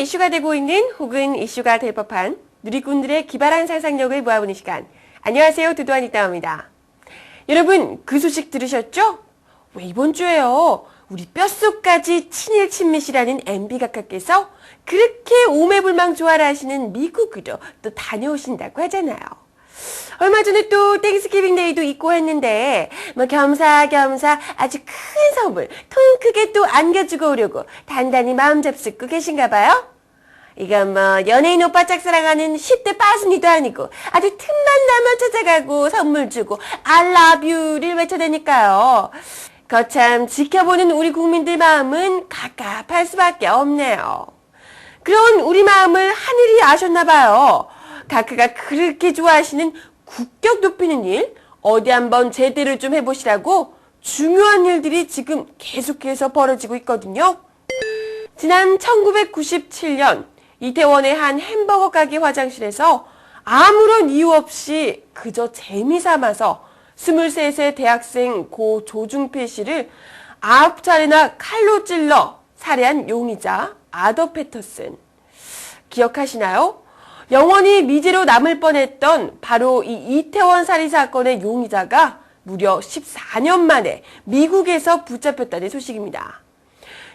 이슈가 되고 있는 혹은 이슈가 될 법한 누리꾼들의 기발한 상상력을 모아보는 시간. 안녕하세요. 두두한 이따입니다. 여러분, 그 소식 들으셨죠? 왜 이번 주에요. 우리 뼛속까지 친일 친미시라는 MB 각하께서 그렇게 오매불망 조화를 하시는 미국으로 또 다녀오신다고 하잖아요. 얼마 전에 또 땡스기빙 데이도 있고 했는데 뭐 겸사겸사 아주 큰 선물 통 크게 또 안겨주고 오려고 단단히 마음 잡수고 계신가 봐요. 이건 뭐 연예인 오빠 짝사랑하는 10대 빠순이도 아니고 아주 틈만 나면 찾아가고 선물 주고 I love you를 외쳐대니까요. 거참 지켜보는 우리 국민들 마음은 갑갑할 수밖에 없네요. 그런 우리 마음을 하늘이 아셨나 봐요. 가크가 그렇게 좋아하시는 국격 높이는 일 어디 한번 제대로 좀 해보시라고 중요한 일들이 지금 계속해서 벌어지고 있거든요. 지난 1997년 이태원의 한 햄버거 가게 화장실에서 아무런 이유 없이 그저 재미 삼아서 23세 대학생 고 조중필 씨를 아홉 차례나 칼로 찔러 살해한 용의자 아더 패터슨. 기억하시나요? 영원히 미제로 남을 뻔했던 바로 이 이태원 살인 사건의 용의자가 무려 14년 만에 미국에서 붙잡혔다는 소식입니다.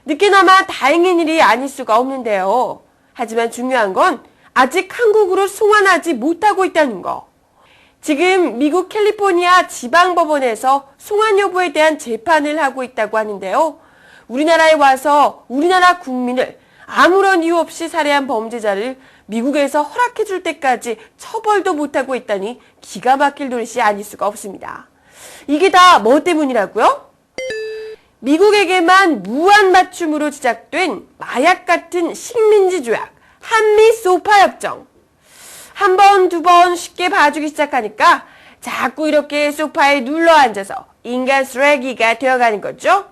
늦게나마 다행인 일이 아닐 수가 없는데요. 하지만 중요한 건 아직 한국으로 송환하지 못하고 있다는 거. 지금 미국 캘리포니아 지방법원에서 송환 여부에 대한 재판을 하고 있다고 하는데요. 우리나라에 와서 우리나라 국민을 아무런 이유 없이 살해한 범죄자를 미국에서 허락해 줄 때까지 처벌도 못하고 있다니 기가 막힐 노릇이 아닐 수가 없습니다. 이게 다 뭐 때문이라고요? 미국에게만 무한 맞춤으로 제작된 마약 같은 식민지 조약, 한미 소파 협정. 한 번, 두 번 쉽게 봐주기 시작하니까 자꾸 이렇게 소파에 눌러 앉아서 인간 쓰레기가 되어가는 거죠.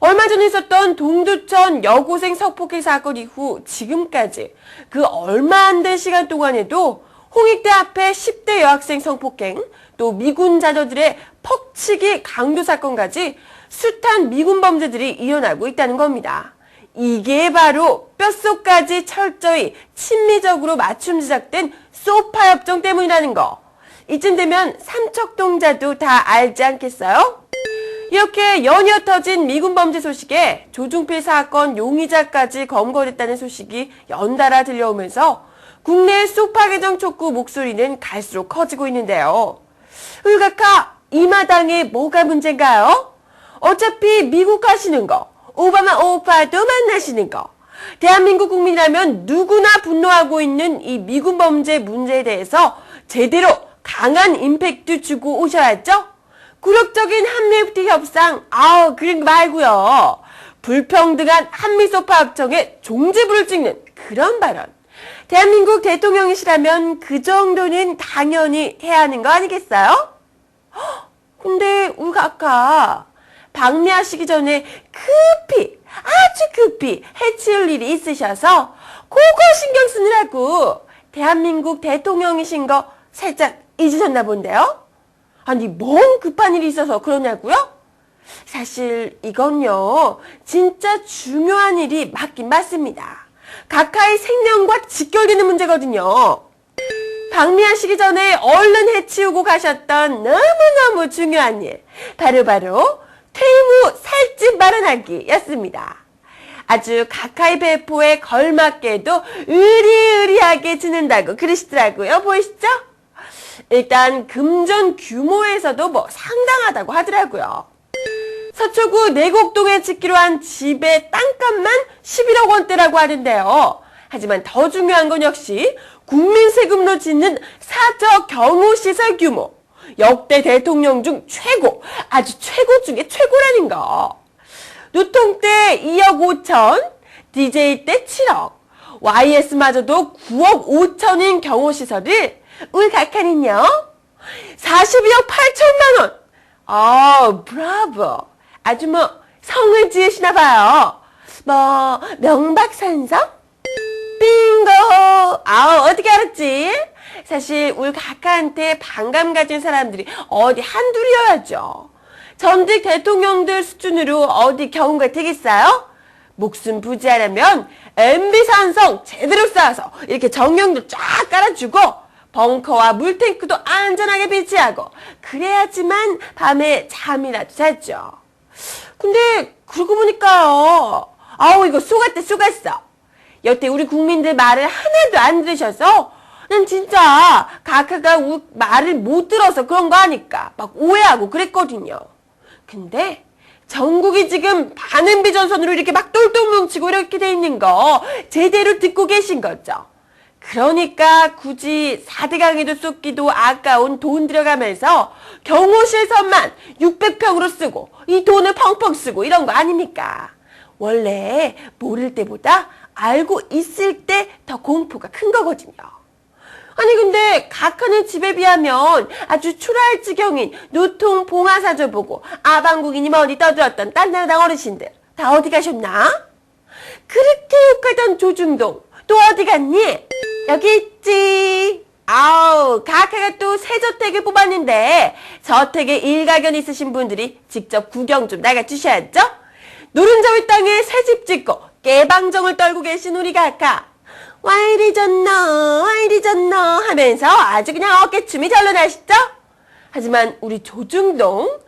얼마 전에 있었던 동두천 여고생 성폭행 사건 이후 지금까지 그 얼마 안 된 시간 동안에도 홍익대 앞에 10대 여학생 성폭행, 또 미군 자녀들의 퍽치기 강도 사건까지 숱한 미군 범죄들이 일어나고 있다는 겁니다. 이게 바로 뼛속까지 철저히 친미적으로 맞춤 제작된 소파 협정 때문이라는 거. 이쯤 되면 삼척동자도 다 알지 않겠어요? 이렇게 연이어 터진 미군 범죄 소식에 조중필 사건 용의자까지 검거됐다는 소식이 연달아 들려오면서 국내 소파 개정 촉구 목소리는 갈수록 커지고 있는데요. 을각하 이 마당에 뭐가 문제인가요? 어차피 미국 가시는 거, 오바마 오빠도 만나시는 거, 대한민국 국민이라면 누구나 분노하고 있는 이 미군 범죄 문제에 대해서 제대로 강한 임팩트 주고 오셔야죠? 굴욕적인 한미FT 협상, 아우, 그런 거 말고요. 불평등한 한미소파 협정에 종지부를 찍는 그런 발언. 대한민국 대통령이시라면 그 정도는 당연히 해야 하는 거 아니겠어요? 근데 우리가 아까 방미하시기 전에 급히 아주 급히 해치울 일이 있으셔서 그거 신경 쓰느라고 대한민국 대통령이신 거 살짝 잊으셨나 본데요? 아니 뭔 급한 일이 있어서 그러냐고요? 사실 이건요 진짜 중요한 일이 맞긴 맞습니다. 각하의 생명과 직결되는 문제거든요. 방미하시기 전에 얼른 해치우고 가셨던 너무너무 중요한 일 바로바로 바로 퇴임 후 살집 마련하기였습니다. 아주 각하의 배포에 걸맞게도 의리의리하게 지낸다고 그러시더라고요. 보이시죠? 일단 금전 규모에서도 뭐 상당하다고 하더라고요. 서초구 내곡동에 짓기로 한 집의 땅값만 11억 원대라고 하는데요. 하지만 더 중요한 건 역시 국민 세금으로 짓는 사저 경호 시설 규모. 역대 대통령 중 최고, 아주 최고 중에 최고라는 거. 노통 때 2억 5천, DJ 때 7억, YS마저도 9억 5천인 경호시설을 우리 각하는요 42억 8천만 원. 아, 브라보. 아주 뭐 성을 지으시나 봐요. 뭐 명박산성? 빙고. 아, 어떻게 알았지? 사실 우리 각하한테 반감 가진 사람들이 어디 한둘이어야죠. 전직 대통령들 수준으로 어디 경우가 되겠어요? 목숨 부지하려면 MB 산성 제대로 쌓아서 이렇게 정령도 쫙 깔아주고 벙커와 물탱크도 안전하게 배치하고 그래야지만 밤에 잠이라도 잤죠. 근데 그러고 보니까요. 아우 이거 속았대 속았어. 여태 우리 국민들 말을 하나도 안 들으셔서 난 진짜 각하가 우- 말을 못 들어서 그런 거 아니까 막 오해하고 그랬거든요. 근데 전국이 지금 반은비 전선으로 이렇게 막 똘똘 뭉치고 이렇게 돼 있는 거 제대로 듣고 계신 거죠. 그러니까 굳이 4대강에도 쏟기도 아까운 돈 들여가면서 경호실선만 600평으로 쓰고 이 돈을 펑펑 쓰고 이런 거 아닙니까? 원래 모를 때보다 알고 있을 때 더 공포가 큰 거거든요. 아니 근데 각하는 집에 비하면 아주 초라할 지경인 노통 봉화사저 보고 아방국인이 멀리 떠들었던 딴 나라당 어르신들 다 어디 가셨나? 그렇게 욕하던 조중동 또 어디 갔니? 여기 있지. 아우 각하가 또 새 저택을 뽑았는데 저택에 일가견 있으신 분들이 직접 구경 좀 나가주셔야죠. 노른자위 땅에 새 집 짓고 깨방정을 떨고 계신 우리 각하 와 이리 졌나 와 이리 졌나 하면서 아주 그냥 어깨춤이 절로 나시죠? 하지만 우리 조중동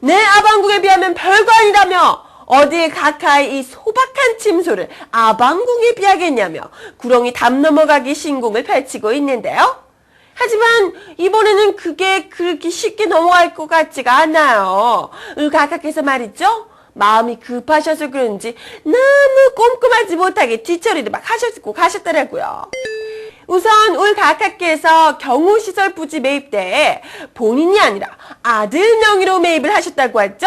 내 아방궁에 비하면 별거 아니라며 어디 각하의 이 소박한 침소를 아방궁에 비하겠냐며 구렁이 담 넘어가기 신공을 펼치고 있는데요. 하지만 이번에는 그게 그렇게 쉽게 넘어갈 것 같지가 않아요. 우리 각하께서 말이죠. 마음이 급하셔서 그런지 너무 꼼꼼하지 못하게 뒤처리를 막 하셨고 가셨더라고요. 우선 올 각하께서 경호시설 부지 매입 때 본인이 아니라 아들 명의로 매입을 하셨다고 하죠?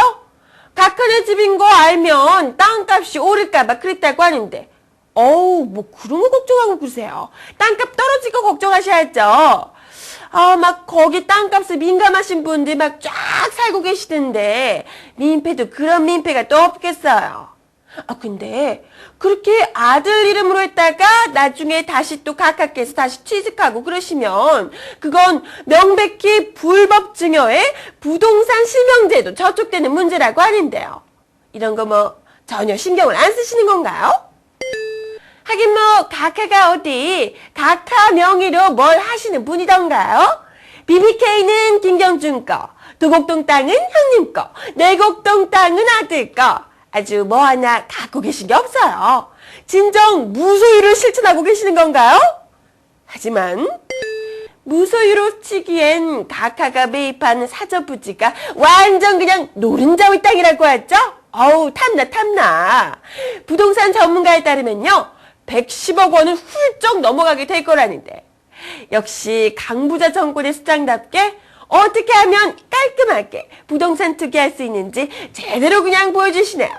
각하네 집인 거 알면 땅값이 오를까봐 그랬다고 하는데 어우 뭐 그런 거 걱정하고 그러세요. 땅값 떨어질 거 걱정하셔야죠. 아, 막 거기 땅값에 민감하신 분들 막 쫙 살고 계시던데 민폐도 그런 민폐가 또 없겠어요. 아 근데 그렇게 아들 이름으로 했다가 나중에 다시 또 각하께서 다시 취직하고 그러시면 그건 명백히 불법 증여에 부동산 실명제도 저촉되는 문제라고 하는데요. 이런 거 뭐 전혀 신경을 안 쓰시는 건가요? 하긴 뭐 각하가 어디 각하 명의로 뭘 하시는 분이던가요? BBK는 김경준 거, 도곡동 땅은 형님 거, 내곡동 땅은 아들 거. 아주 뭐 하나 갖고 계신 게 없어요. 진정 무소유를 실천하고 계시는 건가요? 하지만 무소유로 치기엔 각하가 매입한 사저부지가 완전 그냥 노른자위 땅이라고 하죠? 어우 탐나 탐나. 부동산 전문가에 따르면요. 110억 원은 훌쩍 넘어가게 될 거라는데. 역시 강부자 정권의 수장답게 어떻게 하면 깔끔하게 부동산 투기할 수 있는지 제대로 그냥 보여주시네요.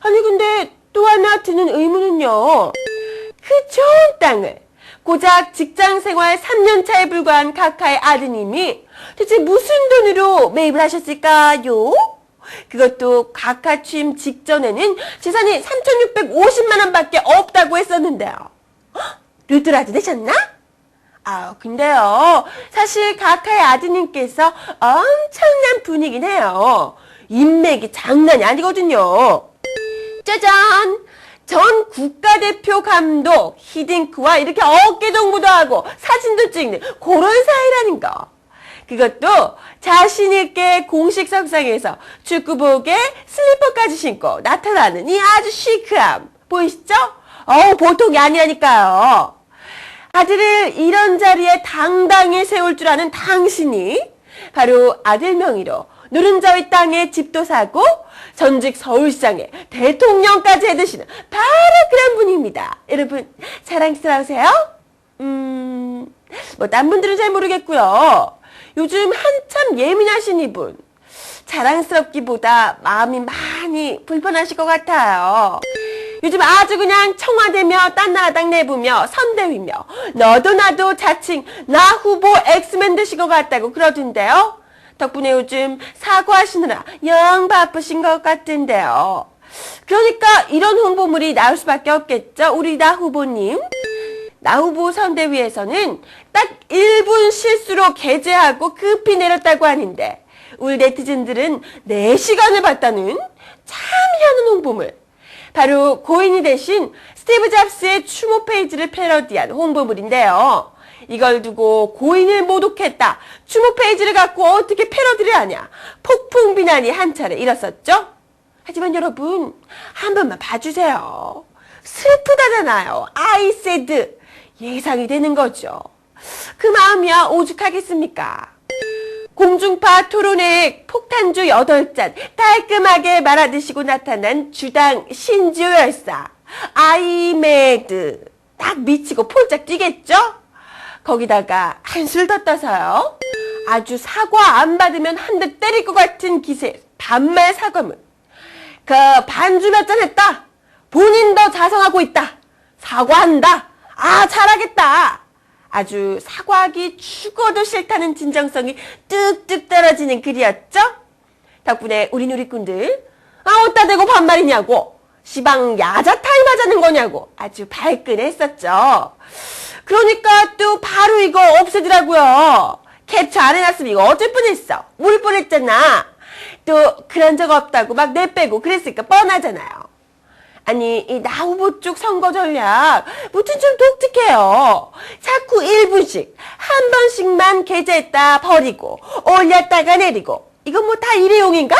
아니 근데 또 하나 드는 의문은요. 그 좋은 땅을 고작 직장 생활 3년 차에 불과한 카카의 아드님이 대체 무슨 돈으로 매입을 하셨을까요? 그것도 각하 취임 직전에는 재산이 3,650만 원밖에 없다고 했었는데요. 헉, 루드라도 되셨나? 아, 근데요. 사실 각하의 아드님께서 엄청난 분이긴 해요. 인맥이 장난이 아니거든요. 짜잔! 전 국가대표 감독 히딩크와 이렇게 어깨 동무도 하고 사진도 찍는 그런 사이라는 거. 그것도 자신있게 공식 석상에서 축구복에 슬리퍼까지 신고 나타나는 이 아주 시크함. 보이시죠? 어우, 보통이 아니라니까요. 아들을 이런 자리에 당당히 세울 줄 아는 당신이 바로 아들 명의로 노른자위 땅에 집도 사고 전직 서울시장에 대통령까지 해드시는 바로 그런 분입니다. 여러분 자랑스러우세요? 음, 뭐 딴 분들은 잘 모르겠고요. 요즘 한참 예민하신 이분 자랑스럽기보다 마음이 많이 불편하실 것 같아요. 요즘 아주 그냥 청와대며 딴나라당 내부며 선대위며 너도 나도 자칭 나 후보 엑스맨 되신 것 같다고 그러던데요. 덕분에 요즘 사과하시느라 영 바쁘신 것 같은데요. 그러니까 이런 홍보물이 나올 수밖에 없겠죠. 우리 나 후보님. 나 후보 선대위에서는 딱 1분 실수로 게재하고 급히 내렸다고 하는데 우리 네티즌들은 4시간을 봤다는 참 희한한 홍보물. 바로 고인이 대신 스티브 잡스의 추모 페이지를 패러디한 홍보물인데요. 이걸 두고 고인을 모독했다. 추모 페이지를 갖고 어떻게 패러디를 하냐. 폭풍 비난이 한 차례 일었었죠. 하지만 여러분 한 번만 봐주세요. 슬프다잖아요. 아이세드 예상이 되는 거죠. 그 마음이야 오죽하겠습니까? 공중파 토론회 폭탄주 8잔 깔끔하게 말아드시고 나타난 주당 신지호 열사 아이메드 딱 미치고 폴짝 뛰겠죠? 거기다가 한술 더 떠서요. 아주 사과 안 받으면 한 대 때릴 것 같은 기세 반말 사과문 그 반주 몇 잔 했다. 본인도 자성하고 있다. 사과한다. 아 잘하겠다. 아주 사과하기 죽어도 싫다는 진정성이 뚝뚝 떨어지는 글이었죠? 덕분에 우리 누리꾼들 아 어따 대고 반말이냐고 시방 야자 타임 하자는 거냐고 아주 발끈했었죠. 그러니까 또 바로 이거 없애더라고요. 캡처 안 해놨으면 이거 어쩔 뻔했어. 울 뻔했잖아. 또 그런 적 없다고 막 내빼고 그랬으니까 뻔하잖아요. 아니 이 나후보 쪽 선거 전략 무튼 좀 독특해요. 자꾸 일부씩 한 번씩만 게재했다 버리고 올렸다가 내리고 이건 뭐 다 일회용인가?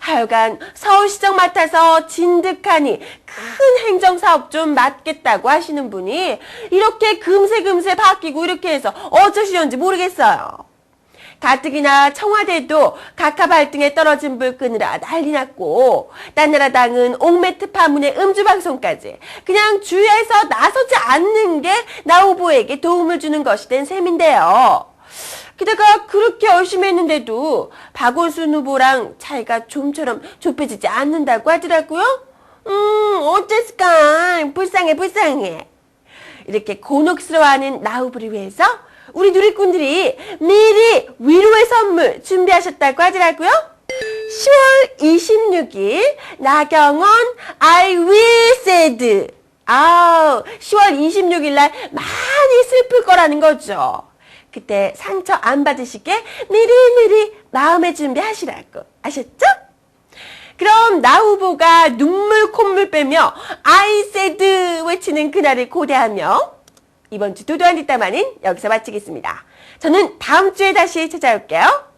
하여간 서울시장 맡아서 진득하니 큰 행정사업 좀 맡겠다고 하시는 분이 이렇게 금세금세 바뀌고 이렇게 해서 어쩌시려는지 모르겠어요. 가뜩이나 청와대도 각하 발등에 떨어진 불 끄느라 난리 났고 딴나라당은 옥매트 파문의 음주방송까지 그냥 주위에서 나서지 않는 게 나 후보에게 도움을 주는 것이 된 셈인데요. 게다가 그렇게 열심히 했는데도 박원순 후보랑 차이가 좀처럼 좁혀지지 않는다고 하더라고요. 음 어땠을까 불쌍해 불쌍해. 이렇게 곤혹스러워하는 나 후보를 위해서 우리 누리꾼들이 미리 위로의 선물 준비하셨다고 하더라고요. 10월 26일 나경원 I will said 아 10월 26일 날 많이 슬플 거라는 거죠. 그때 상처 안 받으시게 미리미리 마음의 준비하시라고 아셨죠? 그럼 나 후보가 눈물 콧물 빼며 I said 외치는 그날을 고대하며 이번 주 도도한 뒷담화는 여기서 마치겠습니다. 저는 다음 주에 다시 찾아올게요.